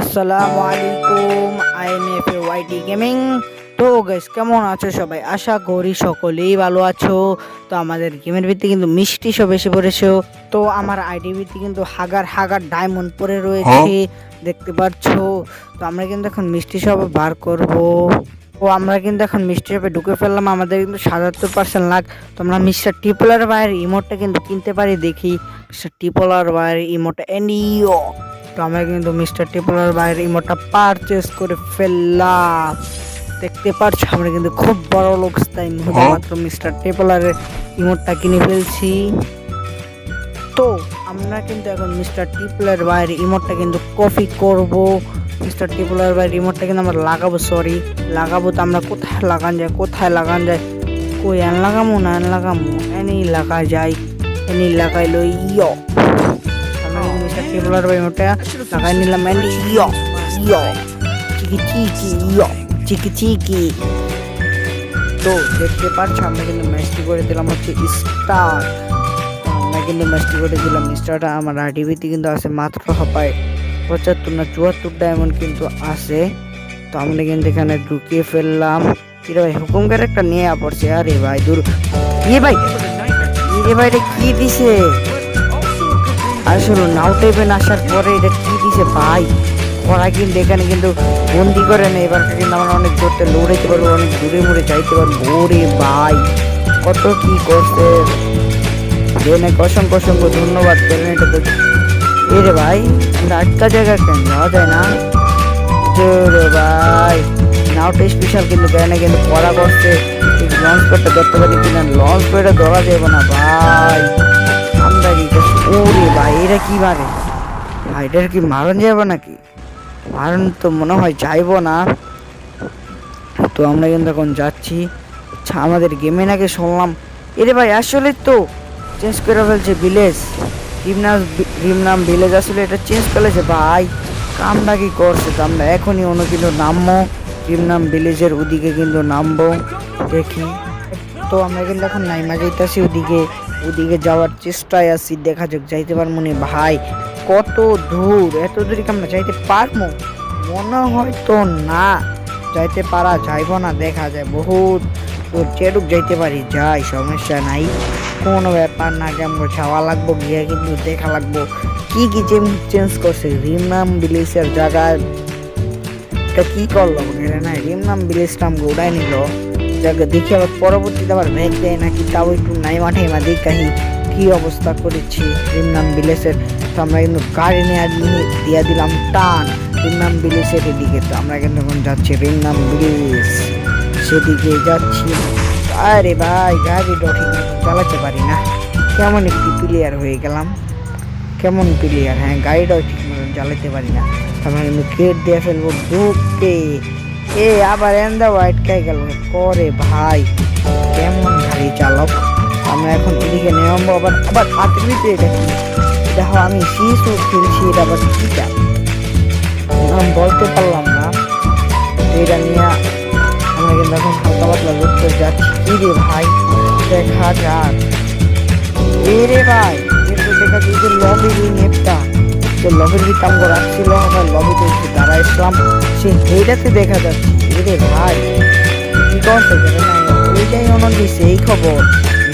আসসালামু আলাইকুম I am F YT gaming তো গাইস কেমন আছো সবাই? আশা করি সকলেই ভালো আছো। তো আমাদের গেমের ভিত্তি কিন্তু মিষ্টি সব এসে পড়েছো। তো আমার আইডি ভিত্তি কিন্তু হাগার হাগার ডায়মন্ড পরে রয়েছে দেখতে পাচ্ছো। তো আমরা কিন্তু এখন মিষ্টি সব বার করব। ও আমরা কিন্তু এখন মিষ্টি শপে ঢুকে ফেললাম। আমাদের কিন্তু সাতাত্তর পার্সেন্ট লাখ। তো আমরা মিস্টার টিপলার বাইয়ের ইমোটটা কিন্তু কিনতে পারি দেখি। মিস্টার টিপলার বাইয়ের ইমোটটা এনিও তো আমরা কিন্তু মিস্টার টিপলার বাইরের ইমোটটা পারচেস করে ফেললাম। দেখতে পাচ্ছ আমরা কিন্তু খুব বড় লোক তাই মাত্র মিস্টার টেপলারের ইমোটটা কিনে ফেলছি। তো আমরা কিন্তু এখন মিস্টার টিপলার বাইরের ইমোটটা কিন্তু কপি করব। মিস্টার টিপলার বাইরের ইমোটটা কিন্তু আমরা লাগাবো সরি লাগাবো তো আমরা কোথায় লাগান যায় কোথায় লাগান যায়? কই এন লাগামো না এন লাগামো? এনি লাগা যায় এনি লাগাইলো ইয়। মিস্টার টিপলার বাইরের ইমোটটা লাগাই নিলাম এনি ইয় ইয়, চিকি চিকি, ইয়, চিকি চিকি। তো দেখতে পাচ্ছ, আমরা কিন্তু ম্যাচটি করে দিলাম হচ্ছে স্টার আমরা কিন্তু ম্যাচটি করে দিলাম স্টারটা আমার আরটিভিতে কিন্তু আছে মাত্র হপায় পঁচাত্তর না চুয়াত্তর ডায়মন্ড কিন্তু আছে। তো আমরা কিন্তু এখানে ঢুকিয়ে ফেললাম। কিরে ভাই, হুকুম একটা নিয়ে পড়ছে আরে ভাই, দূর। ইয়ে ভাই ইয়ে ভাই এটা কি দিছে? আসলে নাও টেপেন আসার পরে এটা কি দিছে ভাই? ওরা কিন্তু এখানে কিন্তু বন্দি করে না এবার কিন্তু আমরা অনেক দূরতে লড়াইতে পারব, অনেক দূরে মুড়ে যাইতে পারব। ওরে ভাই, কত কি করছে? অনেক অসংখ্য অসংখ্য ধন্যবাদ করেন এটা তো এ রে ভাই আটকা জায়গা কেন যাওয়া যায় না? রে ভাই নাওটা স্পেশাল কিন্তু দেয় না কিন্তু পড়া করছে লঞ্চ করতে ধরতে পারি কিনা লঞ্চ করে ধরা যাবে না ভাই। আমরা? ওরে এটা কি মারে ভাই এটার কি মারণ যাবে নাকি? মারণ তো মনে হয় যাইবো না। তো আমরা কিন্তু এখন যাচ্ছি। আচ্ছা আমাদের গেমে নাকি শুনলাম। এরে ভাই, আসলে তো চেঞ্জ করে ফেলছে ভিলেজ রিমনাম রিমনাম ভিলেজ আসলে এটা চেঞ্জ করেছে। ভাই, কামটা কি করছে? তো আমরা এখনই অন্য কিন্তু নামবো। রিমনাম ভিলেজের ওদিকে কিন্তু নামবো। দেখি। তো আমরা কিন্তু এখন নাইমা যাইতেছি ওদিকে। ওদিকে যাওয়ার চেষ্টায় আছি, দেখা যাক যাইতে পারব নি। ভাই, কত দূর, এত দূর কি আমরা যাইতে পারব? মনে হয় তো না, যাইতে পারা যাইব না, দেখা যায় বহুত দূর। যেটুক যাইতে পারি যাই, সমস্যা নাই। কোনো ব্যাপার না কেমন যাওয়া লাগবো, গিয়ে কিন্তু দেখা লাগবো। কি কি চেঞ্জ করছে? রিমনাম বিলিসের জায়গায়, এটা কী করল? না, রিমনাম বিলিসটা আমাকে উড়াই নিল। যাকে দেখি আবার পরবর্তীতে আবার ব্যাগ দেয় নাকি? তাও একটু নাই মাঠে মা দেখাহি কি অবস্থা করেছি রিমনাম বিলেসের তো আমরা কিন্তু গাড়ি নিয়ে নিয়ে দিয়ে দিলাম টান। রিমনাম বিলেসের দিকে তো আমরা কিন্তু এখন যাচ্ছি, রিমনাম বিলেস সেদিকে যাচ্ছি। আরে ভাই গাড়িটা ঠিক চালাতে পারি না। কেমন একটি প্লেয়ার হয়ে গেলাম। কেমন প্লেয়ার হ্যাঁ গাড়িটাও ঠিক মতো চালাতে পারি না। আমরা কিন্তু গেট দিয়ে ফেলব, ঢুকে এ আবার এন্দা খাই গেল। করে ভাই, কেমন গাড়ি চালক। আমরা এখন এদিকে নেমবো, আবার আবার হাতের ভিতরে কি? দেখো, আমি শিশু খেলছি, এটা আবার কি চাল? নাম বলতে পারলাম না। এটা নিয়ে আমরা কিন্তু এখন হালকা পাতলা লুট যাচ্ছি। কি রে ভাই? দেখা যাক। এ রে ভাই কিন্তু দেখা যায় যে লবির এই নেটটা। যে লবির ভিতরে আমাকে রাখছিল আবার লবিতে এসে দাঁড়ায় ইসলাম সে হেডাতে দেখা যাচ্ছে রে ভাই, কি করছে জানে না ওইটাই অনর দিছে এই খবর।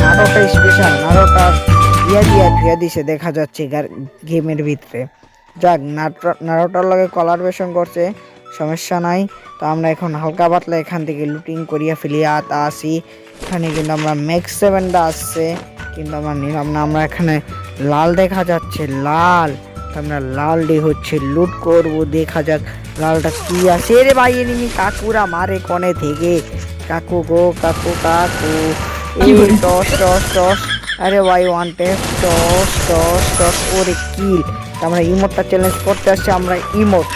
নাটকটা স্পেশাল নাটকটা দিয়া দিয়া ধুয়া দিছে, দেখা যাচ্ছে গেমের ভিতরে। যাক নাটকটার লগে কলার বেশন করছে, সমস্যা নাই। তো আমরা এখন হালকা পাতলা এখান থেকে লুটিং করিয়া ফেলিয়া তা আসি। এখানে কিন্তু আমরা ম্যাক্স সেভেনটা আসছে, কিন্তু আমরা নিলাম না, আমরা এখানে লাল দেখা যাচ্ছে, লাল। তো আমরা লাল ডে হচ্ছে লুট করব দেখা যাক লালটা কি আছে রে ভাই এনিমি কাকুরা মারে কনে থেকে। কাকু গো কাকু কাকু। এই টস টস টস। আরে ভাই one test toss toss toss. ওরে কিল। আমরা ইমোটটা চ্যালেঞ্জ করতে আসছি আমরা ইমোট।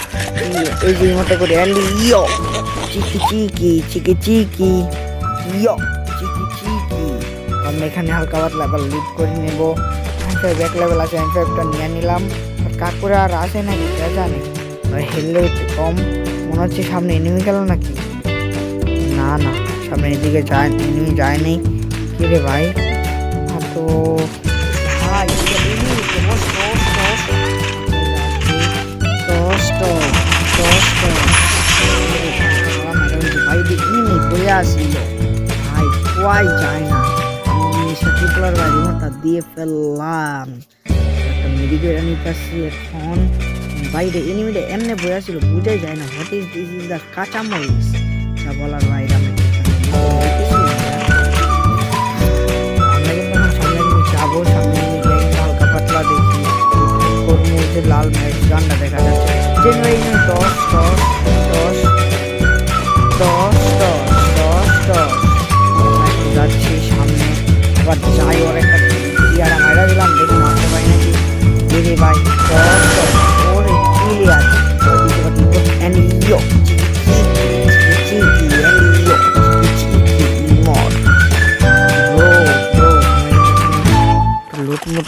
এই যে ইমোটটা করে অ্যান্ডি ইয়ো। চিকি চিকি চিকি চিকি। ইয়ো চিকি চিকি। আমরা এখানে হালকা পাতলা আবার লুট করে নেব। ফাইভ ব্যাক লেভেল আছে এম নিয়ে নিলাম। কাকুরা আর আছে নাকি তা জানে হেললে একটু কম মনে হচ্ছে সামনে এনিমি গেল নাকি না না সামনে এদিকে যায় এনিমি যায় নেই কি রে ভাই তো ভাই ঘুরে আসছিল ভাই কোয়াই যায় না আমি সত্যি পোলার মাথা দিয়ে ফেললাম একটা মেরি করে নিতেছি এখন বাইরে এনিমিটা এমনি বইয়া ছিল বুঝাই যায় না what is this is the kacha morich যা বলার বাইরে। আমরা কিন্তু সামনে দিকে যাব লাল ম্যাচ গানটা দেখা যাচ্ছে। দশ দশ দশ।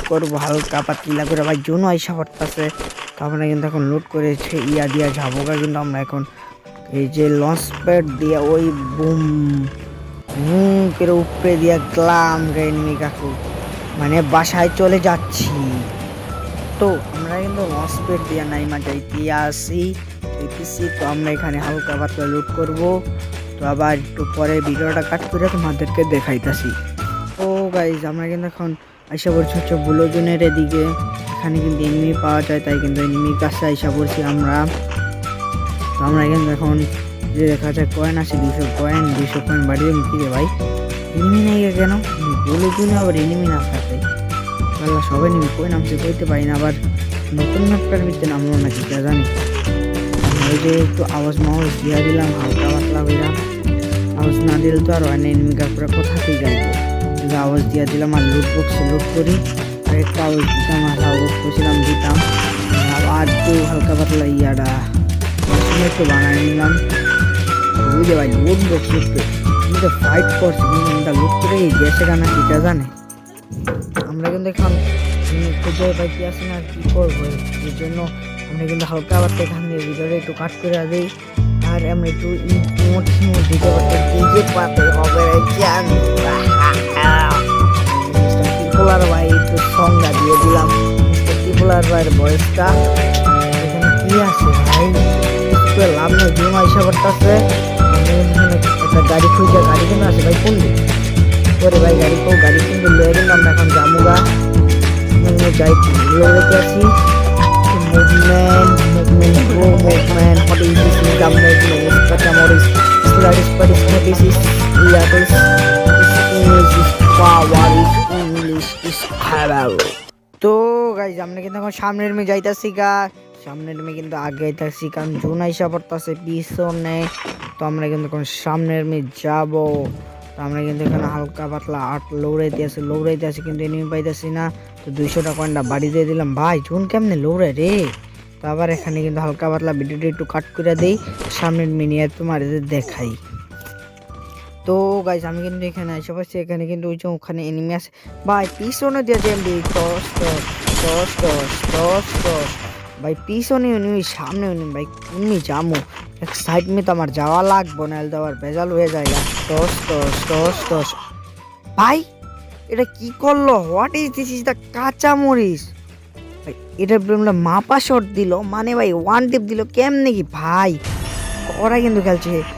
করব, হালকা পাতলা করে। ভাই জন্য আইসা পড়তেছে, তো আমরা কিন্তু এখন লুট করে ছে- ইয়া দিয়া গা কিন্তু আমরা এখন। এই যে লঞ্চ প্যাড দিয়ে, ওই বুম বুম করে উপরে দিয়া গেলাম গাইনি কাকু। মানে বাসায় চলে যাচ্ছি। তো আমরা কিন্তু লঞ্চ প্যাড দিয়ে নাইমা যাইতে আসি যাইতেছি তো আমরা এখানে হালকা পাতলা লুট করব। তো আবার একটু পরে ভিডিওটা কাট করে তোমাদেরকে দেখাইতাছি। ও গাইজ আমরা কিন্তু এখন আইসা পড়ছি হচ্ছে বুলোজনের এদিকে। এখানে কিন্তু এনিমি পাওয়া যায়, তাই কিন্তু এনিমির কাছে আইসা পড়ছি আমরা। তো আমরা কিন্তু এখন যে দেখা যায় কয়েন আছে দুশো কয়েন দুশো কয়েন বাড়িয়ে কি রে ভাই। এনিমি নেই কেন? বুলোজনে আবার এনিমি না থাকে আল্লাহ, সবাই নিবি কই নামছে কইতে পারি না, আবার নতুন ম্যাপটার ভিতরে নামলো নাকি, কে জানি? ওই যে একটু আওয়াজ মাওয়াজ দিয়া দিলাম, হালকা পাতলা হইলাম আওয়াজ না দিলে তো আর হয় না এনিমি কাপড়ে কোথাতেই যাইবো। আওয়াজ দিয়া দিলাম আর লুট বক্সে লুট করি। আর একটা আওয়াজ দিতাম আর আওয়াজ করছিলাম, দিতাম। আবার একটু হালকা পাতলা ইয়াটা। একটু বানায় নিলাম। বুঝে ভাই লুট বক্স লুটতে কিন্তু ফাইট করছে কিন্তু লুট করে এই গেছে কেন এটা জানে? আমরা কিন্তু এখন খুঁজে পাইতে আসি না কি করব? এই জন্য আমরা কিন্তু হালকা পাতলা এখান থেকে ভিডিওটা একটু কাট করে দিই আর আমরা একটু ইমোট ইমোট দিতে পারতে ডিজে পাতে হবে রে জান মিস্টার ত্রিপুলার ভাই একটু সংজ্ঞা দিয়ে দিলাম মিস্টার ত্রিপুলার ভাইয়ের বয়সটা এখানে কি আছে ভাই কিছু করে লাভ নেই জুম আইসা করতেছে আমি এখানে একটা গাড়ি খুঁজে গাড়ি কিন্তু আছে ভাই কোন দিকে ওরে ভাই গাড়ি কো গাড়ি কিন্তু লয়ে গেলাম আমরা এখন জামুগা যাই রেখে আছি movement, movement, go movement, Latis, is English, is power, is English, is power. তো গাইজ আমরা কিন্তু এখন সামনের মেয়ে যাইতাছি গা। সামনের মেয়ে কিন্তু আগে যাইতাছি কারণ জুন আইসা পড়তাছে পিছনে। তো আমরা কিন্তু এখন সামনের মেয়ে যাব। তো আমরা কিন্তু এখানে হালকা পাতলা আট লৌড়াইতে আছে লৌড়াইতে আছে কিন্তু এনিমি পাইতেছি না। তো দুইশোটা কয়েনটা বাড়ি দিয়ে দিলাম। ভাই জুন কেমনে লৌড়ায় রে? তো আবার এখানে কিন্তু হালকা পাতলা ভিডিওটা একটু কাট করে দেই। সামনের মিনিয়ে তোমার দেখাই। তো গাইজ আমি কিন্তু এখানে এসে পাচ্ছি এখানে কিন্তু ওই যে ওখানে এনিমি আছে। ভাই, পিছনে দিয়ে যে এমনি দশ দশ দশ দশ দশ দশ ভাই, পিছনে এনিমি সামনে এনিমি ভাই তুমি জামো এক সাইড মে তো আমার যাওয়া লাগবো না তো আবার ভেজাল হয়ে যায়। দশ দশ দশ দশ ভাই, এটা কি করল? What is this is the kacha morich এটা মাপা শট দিল। মানে ভাই ওয়ান টিপ দিল। কেমনে কি? ভাই, ওরা কিন্তু খেলছে।